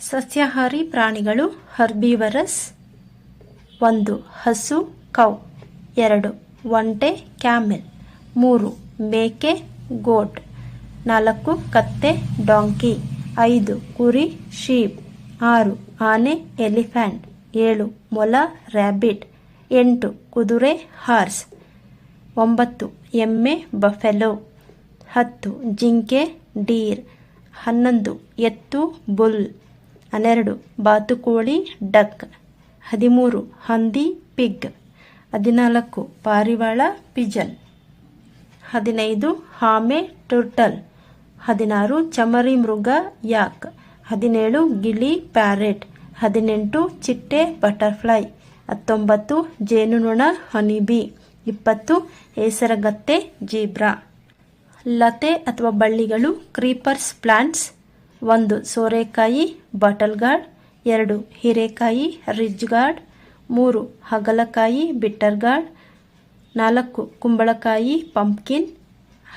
ಸಸ್ಯಾಹಾರಿ ಪ್ರಾಣಿಗಳು ಹರ್ಬಿವರಸ್, ಒಂದು ಹಸು, ಕೌ, ಎರಡು ಒಂಟೆ, ಕ್ಯಾಮೆಲ್, ಮೂರು ಮೇಕೆ, ಗೋಟ್, ನಾಲ್ಕು ಕತ್ತೆ, ಡಾಂಕಿ, ಐದು ಕುರಿ, ಶೀಪ್, ಆರು ಆನೆ ಎಲಿಫ್ಯಾಂಟ್ ಏಳು ಮೊಲ, ರ್ಯಾಬಿಟ್, ಎಂಟು ಕುದುರೆ, ಹಾರ್ಸ್, ಒಂಬತ್ತು ಎಮ್ಮೆ, ಬಫೆಲೋ, ಹತ್ತು ಜಿಂಕೆ, ಡೀರ್, ಹನ್ನೊಂದು ಎತ್ತು, ಬುಲ್. ಹನ್ನೆರಡು, ಬಾತುಕೋಳಿ, ಡಕ್. ಹದಿಮೂರು, ಹಂದಿ, ಪಿಗ್. ಹದಿನಾಲ್ಕು, ಪಾರಿವಾಳ ಪಿಜನ್ ಹದಿನೈದು, ಹಾಮೆ, ಟುರ್ಟಲ್. ಹದಿನಾರು, ಚಮರಿ ಮೃಗ, ಯಾಕ್. ಹದಿನೇಳು, ಗಿಳಿ, ಪ್ಯಾರೆಟ್. ಹದಿನೆಂಟು, ಚಿಟ್ಟೆ, ಬಟರ್ಫ್ಲೈ. ಹತ್ತೊಂಬತ್ತು, ಜೇನುನೊಣ, ಹನಿಬಿ. ಇಪ್ಪತ್ತು, ಹೇಸರಗತ್ತೆ, ಜೀಬ್ರಾ. ಲತೆ ಅಥವಾ ಬಳ್ಳಿಗಳು, ಕ್ರೀಪರ್ಸ್, ಪ್ಲಾಂಟ್ಸ್. ಒಂದು ಸೋರೆಕಾಯಿ ಬಾಟಲ್ ಗಾರ್ಡ್ ಎರಡು ಹೀರೆಕಾಯಿ ರಿಜ್ ಗಾರ್ಡ್ ಮೂರು ಹಗಲಕಾಯಿ ಬಿಟ್ಟರ್ ಗಾರ್ಡ್ ನಾಲ್ಕು ಕುಂಬಳಕಾಯಿ, ಪಂಪ್ಕಿನ್,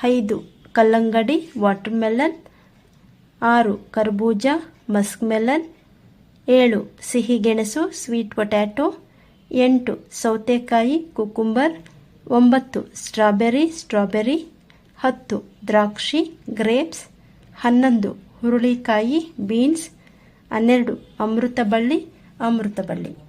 ಐದು ಕಲ್ಲಂಗಡಿ, ವಾಟರ್ಮೆಲನ್, ಆರು ಕರ್ಬೂಜ ಮಸ್ಕ್ ಮೆಲನ್ ಏಳು ಸಿಹಿಗೆಣಸು, ಸ್ವೀಟ್ ಪೊಟ್ಯಾಟೊ, ಎಂಟು ಸೌತೆಕಾಯಿ, ಕುಕುಂಬರ್, ಒಂಬತ್ತು ಸ್ಟ್ರಾಬೆರಿ ಸ್ಟ್ರಾಬೆರಿ, ಹತ್ತು ದ್ರಾಕ್ಷಿ, ಗ್ರೇಪ್ಸ್, ಹನ್ನೊಂದು ಹುರುಳಿಕಾಯಿ ಬೀನ್ಸ್ ಹನ್ನೆರಡು ಅಮೃತಬಳ್ಳಿ ಅಮೃತಬಳ್ಳಿ.